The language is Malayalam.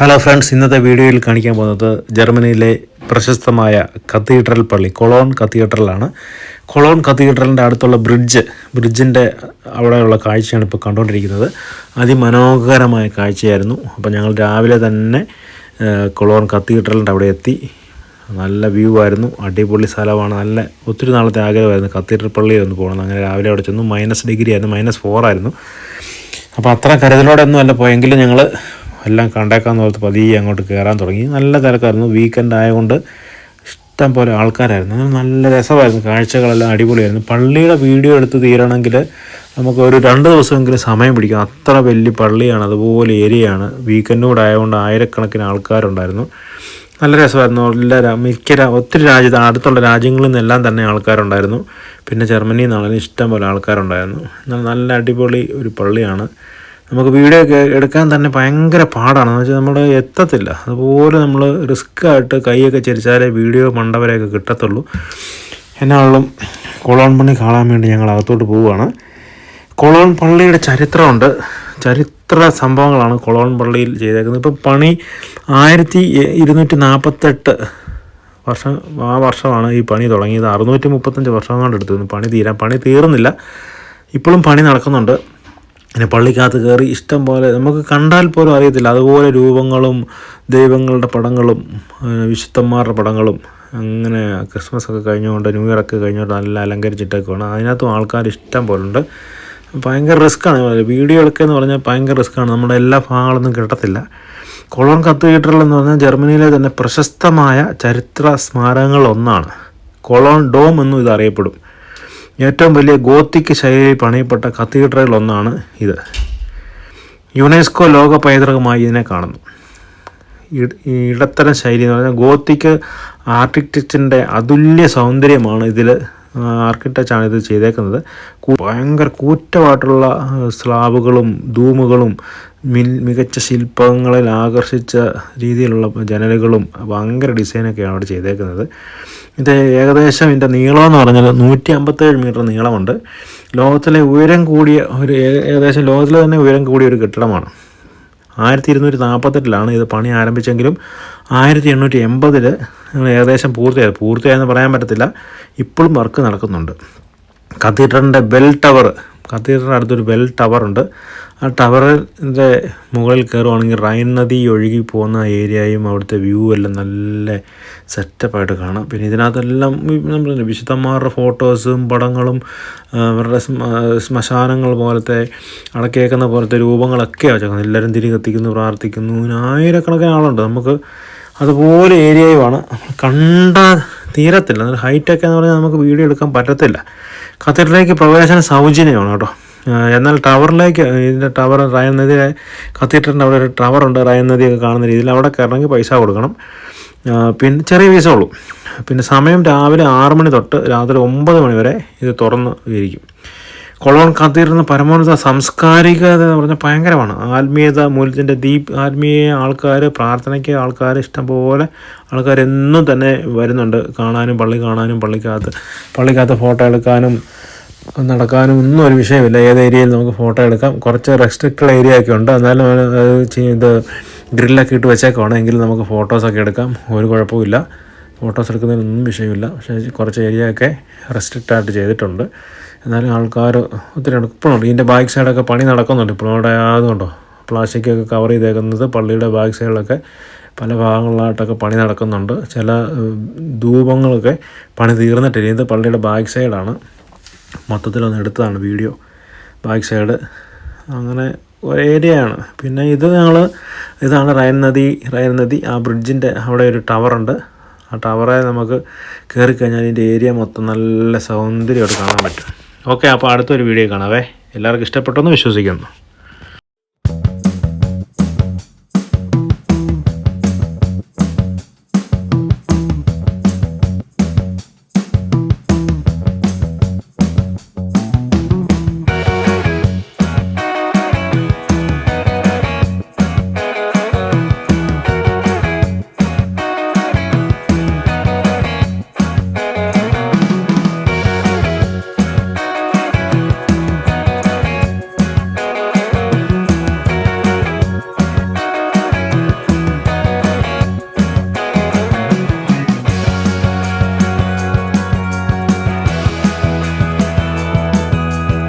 ഹലോ ഫ്രണ്ട്സ് ഇന്നത്തെ വീഡിയോയിൽ കാണിക്കാൻ പോകുന്നത് ജർമ്മനിയിലെ പ്രശസ്തമായ കത്തീഡ്രൽ പള്ളി കൊളോൺ കത്തീഡ്രലാണ് കൊളോൺ കത്തീഡ്രലിന്റെ അടുത്തുള്ള ബ്രിഡ്ജ് ബ്രിഡ്ജിന്റെ അവിടെയുള്ള കാഴ്ചയാണ് ഇപ്പോൾ കണ്ടുകൊണ്ടിരിക്കുന്നത്. അതിമനോഹരമായ കാഴ്ചയായിരുന്നു. അപ്പോൾ ഞങ്ങൾ രാവിലെ തന്നെ കൊളോൺ കത്തീഡ്രലിന്റെ അവിടെ എത്തി. നല്ല വ്യൂ ആയിരുന്നു. അടിപൊളി സ്ഥലമാണ്. നല്ല ഒത്തിരി നാളത്തെ ആഗ്രഹമായിരുന്നു കത്തീഡ്രൽ പള്ളിയിൽ ഒന്ന് പോകണം. അങ്ങനെ രാവിലെ അവിടെ ചെന്നു. മൈനസ് ഡിഗ്രി ആയിരുന്നു. മൈനസ് ഫോർ ആയിരുന്നു. അപ്പോൾ അത്ര കരുതലോടെ ഒന്നും അല്ല പോയെങ്കിലും ഞങ്ങൾ എല്ലാം കണ്ടേക്കാന്ന് ഓർത്ത് പതിയെ അങ്ങോട്ട് കയറാൻ തുടങ്ങി. നല്ല തിരക്കായിരുന്നു. വീക്കെൻഡ് ആയതുകൊണ്ട് ഇഷ്ടം പോലെ ആൾക്കാരായിരുന്നു. നല്ല രസമായിരുന്നു. കാഴ്ചകളെല്ലാം അടിപൊളിയായിരുന്നു. പള്ളിയുടെ വീഡിയോ എടുത്ത് തീരണമെങ്കിൽ നമുക്ക് ഒരു രണ്ട് ദിവസമെങ്കിലും സമയം പിടിക്കും. അത്ര വലിയ പള്ളിയാണ്. അതുപോലെ ഏരിയയാണ്. വീക്കെൻഡ് കൂടെ ആയതുകൊണ്ട് ആയിരക്കണക്കിന് ആൾക്കാരുണ്ടായിരുന്നു. നല്ല രസമായിരുന്നു. എല്ലാ മിക്ക ഒത്തിരി രാജ്യത്ത് അടുത്തുള്ള രാജ്യങ്ങളിൽ നിന്നെല്ലാം തന്നെ ആൾക്കാരുണ്ടായിരുന്നു. പിന്നെ ജർമ്മനിയിൽ നിന്നാണെങ്കിലും ഇഷ്ടം പോലെ ആൾക്കാരുണ്ടായിരുന്നു. നല്ല അടിപൊളി ഒരു പള്ളിയാണ്. നമുക്ക് വീഡിയോ ഒക്കെ എടുക്കാൻ തന്നെ ഭയങ്കര പാടാണ്. എന്ന് വെച്ചാൽ നമ്മൾ എത്തത്തില്ല. അതുപോലെ നമ്മൾ റിസ്ക് ആയിട്ട് കൈയൊക്കെ ചരിച്ചാലേ വീഡിയോ മണ്ടവരെയൊക്കെ കിട്ടത്തുള്ളൂ. എന്നാളും കൊളോൺ പണി കാണാൻ വേണ്ടി ഞങ്ങൾ അകത്തോട്ട് പോവുകയാണ്. കൊളോൺ പള്ളിയുടെ ചരിത്രമുണ്ട്. ചരിത്ര സംഭവങ്ങളാണ് കൊളോൺ പള്ളിയിൽ ചെയ്തേക്കുന്നത്. ഇപ്പം പണി ആയിരത്തി ഇരുന്നൂറ്റി നാൽപ്പത്തെട്ട് വർഷം ആ വർഷമാണ് ഈ പണി തുടങ്ങിയത്. അറുന്നൂറ്റി മുപ്പത്തഞ്ച് വർഷം കൊണ്ട് എടുത്തിരുന്നു. പണി തീരാൻ പണി തീർന്നില്ല. ഇപ്പോഴും പണി നടക്കുന്നുണ്ട്. പിന്നെ പള്ളിക്കകത്ത് കയറി ഇഷ്ടം പോലെ നമുക്ക് കണ്ടാൽ പോലും അറിയത്തില്ല. അതുപോലെ രൂപങ്ങളും ദൈവങ്ങളുടെ പടങ്ങളും വിശുദ്ധന്മാരുടെ പടങ്ങളും അങ്ങനെ ക്രിസ്മസ് ഒക്കെ കഴിഞ്ഞുകൊണ്ട് ന്യൂ ഇയർ ഒക്കെ കഴിഞ്ഞുകൊണ്ട് നല്ല അലങ്കരിച്ചിട്ടൊക്കെ വേണം അതിനകത്തും ആൾക്കാർ ഇഷ്ടം പോലെ ഉണ്ട് ഭയങ്കര റിസ്ക്കാണ് വീഡിയോ എടുക്കുക എന്ന് പറഞ്ഞാൽ ഭയങ്കര റിസ്ക്കാണ് നമ്മുടെ എല്ലാ ഭാഗങ്ങളൊന്നും കിട്ടത്തില്ല. കൊളോൺ കത്തീഡ്രൽ എന്ന് പറഞ്ഞാൽ ജർമ്മനിയിലെ തന്നെ പ്രശസ്തമായ ചരിത്ര സ്മാരകങ്ങളൊന്നാണ് കൊളോൺ ഡോം എന്നും ഇത് അറിയപ്പെടും. ഏറ്റവും വലിയ ഗോത്തിക്ക് ശൈലിയിൽ പണിയപ്പെട്ട കത്തീഡ്രൽ ഒന്നാണ് ഇത്. യുനെസ്കോ ലോക പൈതൃകമായി ഇതിനെ കാണുന്നു. ഇട- ഇടത്തരം ശൈലി എന്ന് പറഞ്ഞാൽ ഗോത്തിക്ക് ആർക്കിടെക്ചറിന്റെ അതുല്യ സൗന്ദര്യമാണ് ഇതിൽ ആർക്കിടെക്ചാണ് ഇത് ചെയ്തേക്കുന്നത്. ഭയങ്കര കൂറ്റമായിട്ടുള്ള സ്ലാബുകളും ധൂമുകളും മിൽ മികച്ച ശില്പങ്ങളിൽ ആകർഷിച്ച രീതിയിലുള്ള ജനലുകളും ഭയങ്കര ഡിസൈനൊക്കെയാണ് അവിടെ ചെയ്തേക്കുന്നത്. ഇത് ഏകദേശം ഇതിന്റെ നീളം എന്ന് പറഞ്ഞാൽ നൂറ്റി അമ്പത്തേഴ് മീറ്റർ നീളമുണ്ട്. ലോകത്തിലെ ഉയരം കൂടിയ ഒരു ഏകദേശം ലോകത്തിലെ തന്നെ ഉയരം കൂടിയ ഒരു കെട്ടിടമാണ്. ആയിരത്തി ഇരുന്നൂറ്റി നാൽപ്പത്തെട്ടിലാണ് ഇത് പണി ആരംഭിച്ചെങ്കിലും ആയിരത്തി എണ്ണൂറ്റി എൺപതിൽ ഏകദേശം പൂർത്തിയായി പൂർത്തിയായെന്ന് പറയാൻ പറ്റത്തില്ല. ഇപ്പോഴും വർക്ക് നടക്കുന്നുണ്ട്. കത്തീഡ്രലിന്റെ ബെൽ ടവർ കത്തീഡ്രലിന്റെ അടുത്തൊരു ബെൽ ടവർ ഉണ്ട്. ആ ടവറിന്റെ മുകളിൽ കയറുവാണെങ്കിൽ റൈൻ നദി ഒഴുകി പോകുന്ന ഏരിയയും അവിടുത്തെ വ്യൂ എല്ലാം നല്ല സെറ്റപ്പായിട്ട് കാണാം. പിന്നെ ഇതിനകത്തെല്ലാം നമ്മൾ വിശുദ്ധന്മാരുടെ ഫോട്ടോസും പടങ്ങളും അവരുടെ ശ്മശാനങ്ങൾ പോലത്തെ അടക്കേക്കുന്ന പോലത്തെ രൂപങ്ങളൊക്കെ വെച്ചേക്കുന്നത്. എല്ലാവരും തിരി കത്തിക്കുന്നു പ്രാർത്ഥിക്കുന്നു. ആയിരക്കണക്കിന് ആളുണ്ട്. നമുക്ക് അതുപോലെ ഏരിയയുമാണ് കണ്ട തീരത്തില്ല. ഹൈറ്റൊക്കെ എന്ന് പറഞ്ഞാൽ നമുക്ക് വീഡിയോ എടുക്കാൻ പറ്റത്തില്ല. ഖത്തറിലേക്ക് പ്രവേശന സൗജന്യമാണ് കേട്ടോ. എന്നാൽ ടവറിലേക്ക് ഇതിന്റെ ടവർ റയൻ നദി കത്തീഡ്രലിന്റെ അവിടെ ഒരു ടവറുണ്ട് റയൻ നദിയൊക്കെ കാണുന്ന രീതിയിൽ. അവിടെ കയറണമെങ്കിൽ പൈസ കൊടുക്കണം. പിന്നെ ചെറിയ പൈസ ഉള്ളൂ. പിന്നെ സമയം രാവിലെ ആറ് മണി തൊട്ട് രാത്രി ഒമ്പത് മണി വരെ ഇത് തുറന്ന് ഇരിക്കും. കൊളോൺ കത്തീഡ്രലിന് പരമോന്നത സാംസ്കാരികത എന്ന് പറഞ്ഞാൽ ഭയങ്കരമാണ്. ആത്മീയത മൂല്യത്തിന്റെ ദീപ് ആത്മീയ ആൾക്കാർ പ്രാർത്ഥനയ്ക്ക് ആൾക്കാർ ഇഷ്ടംപോലെ ആൾക്കാർ എന്നും തന്നെ വരുന്നുണ്ട്. കാണാനും പള്ളി കാണാനും പള്ളിക്കകത്ത് പള്ളിക്കകത്ത് ഫോട്ടോ എടുക്കാനും നടക്കാനും ഒന്നും ഒരു വിഷയമില്ല. ഏത് ഏരിയയിൽ നമുക്ക് ഫോട്ടോ എടുക്കാം. കുറച്ച് റെസ്ട്രിക്റ്റഡ് ഏരിയ ഒക്കെ ഉണ്ട്. എന്നാലും ഇത് ഗ്രില്ലൊക്കെ ഇട്ട് വെച്ചേക്കുവാണ്. എങ്കിലും നമുക്ക് ഫോട്ടോസൊക്കെ എടുക്കാം. ഒരു കുഴപ്പമില്ല ഫോട്ടോസ് എടുക്കുന്നതിനൊന്നും വിഷയമില്ല. പക്ഷേ കുറച്ച് ഏരിയ ഒക്കെ റെസ്ട്രിക്റ്റ് ആയിട്ട് ചെയ്തിട്ടുണ്ട്. എന്നാലും ആൾക്കാർ ഒത്തിരി ഇപ്പോഴുണ്ട് ഇതിന്റെ ബാക്ക് സൈഡൊക്കെ പണി നടക്കുന്നുണ്ട്. ഇപ്പോൾ അവിടെ ആയതുകൊണ്ടോ പ്ലാസ്റ്റിക്കൊക്കെ കവർ ചെയ്തേക്കുന്നത് പള്ളിയുടെ ബാക്ക് സൈഡിലൊക്കെ പല ഭാഗങ്ങളിലായിട്ടൊക്കെ പണി നടക്കുന്നുണ്ട്. ചില ധൂപങ്ങളൊക്കെ പണി തീർന്നിട്ടില്ല. ഇത് പള്ളിയുടെ ബാക്ക് സൈഡാണ് മൊത്തത്തിലൊന്ന് എടുത്തതാണ് വീഡിയോ. ബാക്ക് സൈഡ് അങ്ങനെ ഒരു ഏരിയയാണ്. പിന്നെ ഇത് ഞങ്ങൾ ഇതാണ് റയൻ നദി. റയൻ നദി ആ ബ്രിഡ്ജിന്റെ അവിടെ ഒരു ടവറുണ്ട് ആ ടവറെ നമുക്ക് കയറി കഴിഞ്ഞാൽ ഇതിന്റെ ഏരിയ മൊത്തം നല്ല സൗന്ദര്യമായിട്ട് കാണാൻ പറ്റും. ഓക്കെ അപ്പോൾ അടുത്തൊരു വീഡിയോ കാണാവേ. എല്ലാവർക്കും ഇഷ്ടപ്പെട്ടെന്ന് വിശ്വസിക്കുന്നു.